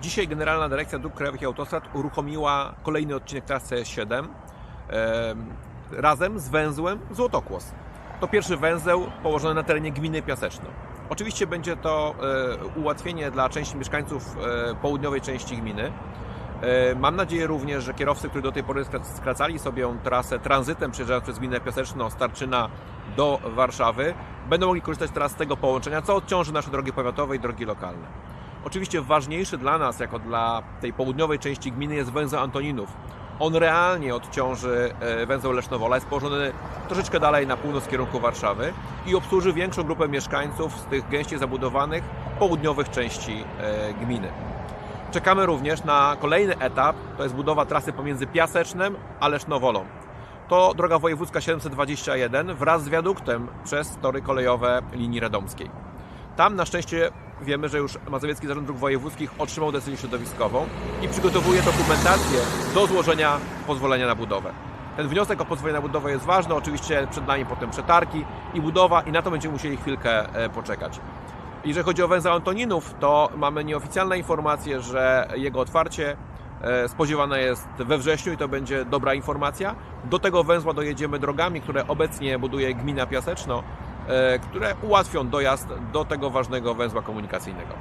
Dzisiaj Generalna Dyrekcja Dróg Krajowych i Autostrad uruchomiła kolejny odcinek trasy S7 em, razem z węzłem Złotokłos. To pierwszy węzeł położony na terenie gminy Piaseczno. Oczywiście będzie to e, ułatwienie dla części mieszkańców e, południowej części gminy. E, Mam nadzieję również, że kierowcy, którzy do tej pory skra- skracali sobie trasę tranzytem przejeżdżając przez gminę Piaseczno, Starczyna do Warszawy, będą mogli korzystać teraz z tego połączenia, co odciąży nasze drogi powiatowe i drogi lokalne. Oczywiście ważniejszy dla nas, jako dla tej południowej części gminy, jest węzeł Antoninów. On realnie odciąży e, węzeł Lesznowola, jest położony troszeczkę dalej na północ w kierunku Warszawy i obsłuży większą grupę mieszkańców z tych gęściej zabudowanych południowych części e, gminy. Czekamy również na kolejny etap, to jest budowa trasy pomiędzy Piasecznem a Lesznowolą. To droga wojewódzka 721 wraz z wiaduktem przez tory kolejowe linii radomskiej. Tam na szczęście wiemy, że już Mazowiecki Zarząd Dróg Wojewódzkich otrzymał decyzję środowiskową i przygotowuje dokumentację do złożenia pozwolenia na budowę. Ten wniosek o pozwolenie na budowę jest ważny, oczywiście przed nami potem przetargi i budowa i na to będziemy musieli chwilkę e, poczekać. Jeżeli chodzi o węzeł Antoninów, to mamy nieoficjalne informacje, że jego otwarcie e, spodziewane jest we wrześniu i to będzie dobra informacja. Do tego węzła dojedziemy drogami, które obecnie buduje gmina Piaseczno, które ułatwią dojazd do tego ważnego węzła komunikacyjnego.